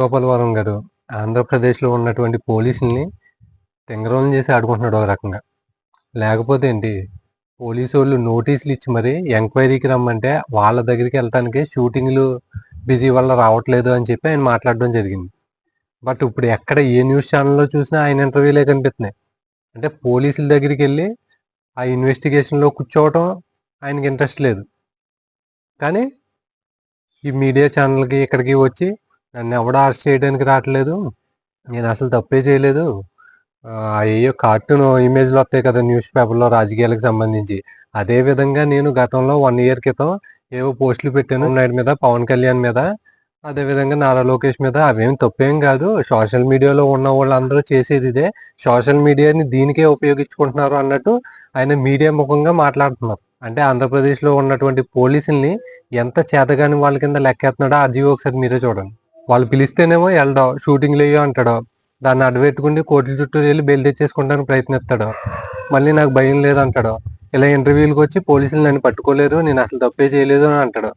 గోపాలవరం గారు ఆంధ్రప్రదేశ్లో ఉన్నటువంటి పోలీసుల్ని తెంగరోలం చేసి ఆడుకుంటున్నాడు ఒక రకంగా. లేకపోతే ఏంటి? పోలీసు వాళ్ళు నోటీసులు ఇచ్చి మరి ఎంక్వైరీకి రమ్మంటే వాళ్ళ దగ్గరికి వెళ్ళటానికి షూటింగ్లు బిజీ వల్ల రావట్లేదు అని చెప్పి ఆయన మాట్లాడడం జరిగింది. బట్ ఇప్పుడు ఎక్కడ ఏ న్యూస్ ఛానల్లో చూసినా ఆయన ఇంటర్వ్యూలే కనిపిస్తున్నాయి. అంటే పోలీసుల దగ్గరికి వెళ్ళి ఆ ఇన్వెస్టిగేషన్లో కూర్చోవటం ఆయనకి ఇంట్రెస్ట్ లేదు. కానీ ఈ మీడియా ఛానల్కి ఇక్కడికి వచ్చి నన్ను ఎవడ అరెస్ట్ చేయడానికి రావట్లేదు. నేను అసలు తప్పే చేయలేదు. అయ్యో కార్టూన్ ఇమేజ్లు వస్తాయి కదా న్యూస్ పేపర్లో రాజకీయాలకు సంబంధించి. అదే విధంగా నేను గతంలో వన్ ఇయర్ క్రితం ఏవో పోస్టులు పెట్టాను. నాయుడు మీద పవన్ కళ్యాణ్ మీద అదే విధంగా నారా లోకేష్ మీద. అవేమి తప్పేం కాదు. సోషల్ మీడియాలో ఉన్న వాళ్ళందరూ చేసేది ఇదే. సోషల్ మీడియాని దీనికే ఉపయోగించుకుంటున్నారు అన్నట్టు ఆయన మీడియా ముఖంగా మాట్లాడుతున్నారు. అంటే ఆంధ్రప్రదేశ్లో ఉన్నటువంటి పోలీసుల్ని ఎంత చేతగాని వాళ్ళ కింద లెక్కేస్తున్నాడో ఆ జీవో ఒకసారి మీరే చూడండి. వాళ్ళు పిలిస్తేనేమో వెళ్దాం షూటింగ్ లేయో అంటాడు. దాన్ని అడవెట్టుకుండి కోట్ల చుట్టూ వెళ్ళి బెయిల్ తెచ్చేసుకోవడానికి ప్రయత్నిస్తాడు. మళ్ళీ నాకు భయం లేదంటాడు ఇలా ఇంటర్వ్యూలకు వచ్చి పోలీసులు నన్ను పట్టుకోలేరు నేను అసలు తప్పే చేయలేదు అని అంటాడు.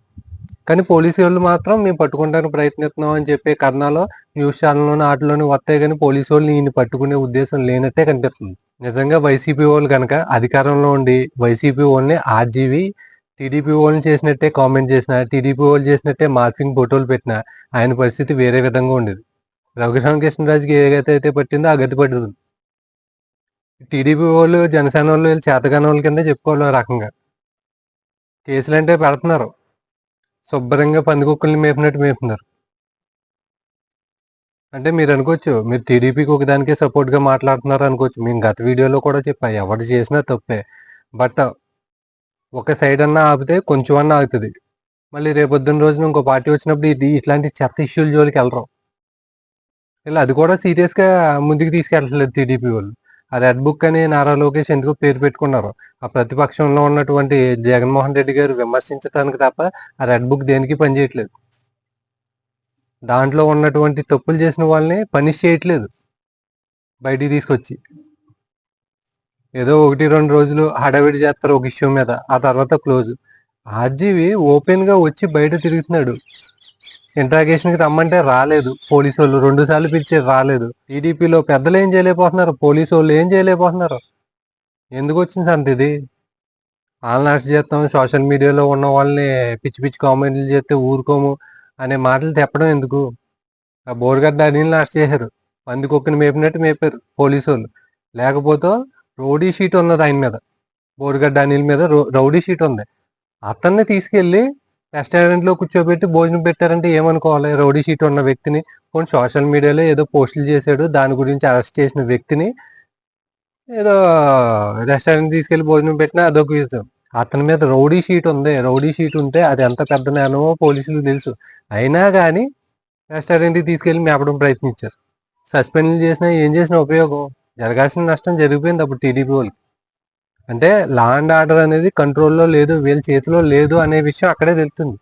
కానీ పోలీసు వాళ్ళు మాత్రం మేము పట్టుకోవడానికి ప్రయత్నిస్తున్నాం అని చెప్పే కథనాలో న్యూస్ ఛానల్లోని వాటిలోని వస్తాయి కానీ పోలీసు వాళ్ళు ఈయన పట్టుకునే ఉద్దేశం లేనట్టే కనిపిస్తుంది. నిజంగా వైసీపీ వాళ్ళు కనుక అధికారంలో ఉండి వైసీపీ వాళ్ళని ఆర్జీవి టీడీపీ వాళ్ళని చేసినట్టే కామెంట్ చేసిన టీడీపీ వాళ్ళు చేసినట్టే మార్కింగ్ ఫోటోలు పెట్టిన ఆయన పరిస్థితి వేరే విధంగా ఉండేది. రఘురామకృష్ణరాజుకి ఏ గతి అయితే పట్టిందో ఆ గతి పడుతుంది టీడీపీ వాళ్ళు జనసేన వాళ్ళు చేతగాన చేతగాని వాళ్ళ కింద చెప్పుకోవాలి ఆ రకంగా. కేసులు అంటే పెడుతున్నారు. శుభ్రంగా పందికొక్కుల్ని మేపినట్టు మేపుతున్నారు. అంటే మీరు అనుకోవచ్చు మీరు టీడీపీకి ఒకదానికే సపోర్ట్గా మాట్లాడుతున్నారు అనుకోవచ్చు. మేము గత వీడియోలో కూడా చెప్పా ఎవరు చేసినా తప్పే. బట్ ఒక సైడ్ అన్నా ఆపితే కొంచెం అన్నా ఆగుతుంది. మళ్ళీ రేపొద్దున రోజున ఇంకో పార్టీ వచ్చినప్పుడు ఇది ఇట్లాంటి చెత్త ఇష్యూల జోలికి వెళ్ళరు. ఇలా అది కూడా సీరియస్గా ముందుకు తీసుకెళ్ళట్లేదు టీడీపీ వాళ్ళు. ఆ రెడ్ బుక్ అని నారా లోకేష్ ఎందుకు పేరు పెట్టుకున్నారు. ఆ ప్రతిపక్షంలో ఉన్నటువంటి జగన్మోహన్ రెడ్డి గారు విమర్శించడానికి తప్ప ఆ రెడ్ బుక్ దేనికి పనిచేయట్లేదు దాంట్లో ఉన్నటువంటి తప్పులు చేసిన వాళ్ళని పనిష్ చేయట్లేదు. బయటికి తీసుకొచ్చి. ఏదో ఒకటి రెండు రోజులు హడావిడి చేస్తారు ఒక ఇష్యూ మీద. ఆ తర్వాత క్లోజ్ ఆర్జీవి ఓపెన్గా వచ్చి బయట తిరుగుతున్నాడు. ఇంట్రాగేషన్కి రమ్మంటే రాలేదు. పోలీసు వాళ్ళు రెండు సార్లు పిలిచి రాలేదు. టీడీపీలో పెద్దలు ఏం చేయలేకపోతున్నారు? పోలీసు వాళ్ళు ఏం చేయలేకపోతున్నారు? ఎందుకు వచ్చింది అంత ఇది? వాళ్ళని అరెస్ట్ చేస్తాం. సోషల్ మీడియాలో ఉన్న వాళ్ళని పిచ్చి పిచ్చి కామెంట్లు చేస్తే ఊరుకోము అనే మాటలు తెప్పడం ఎందుకు? ఆ బోర్గడ్డ అనిల్ని అరెస్ట్ చేశారు. పందికొక్కని మేపినట్టు మేపారు పోలీసు వాళ్ళు. లేకపోతే రౌడీ షీట్ ఉన్నది ఆయన మీద. బోర్గడ్డ అనిల్ మీద రౌడీ షీట్ ఉంది. అతన్ని తీసుకెళ్ళి రెస్టారెంట్లో కూర్చోబెట్టి భోజనం పెట్టారంటే ఏమనుకోవాలి? రౌడీ షీట్ ఉన్న వ్యక్తిని కొన్ని సోషల్ మీడియాలో ఏదో పోస్టులు చేశాడు దాని గురించి అరెస్ట్ చేసిన వ్యక్తిని ఏదో రెస్టారెంట్ తీసుకెళ్ళి భోజనం పెట్టినా అదొక విషయం. అతని మీద రౌడీ షీట్ ఉంది. రౌడీ షీట్ ఉంటే అది ఎంత పెద్ద నేనమో పోలీసులు తెలుసు. అయినా కానీ రెస్టారెంట్కి తీసుకెళ్ళి మేపడం ప్రయత్నించారు. సస్పెండ్ చేసినా ఏం చేసినా ఉపయోగం. జరగాల్సిన నష్టం జరిగిపోయింది అప్పుడు టీడీపీ వాళ్ళకి. అంటే లా అండ్ ఆర్డర్ అనేది కంట్రోల్లో లేదు వీళ్ళ చేతిలో లేదు అనే విషయం అక్కడే తెలుస్తుంది.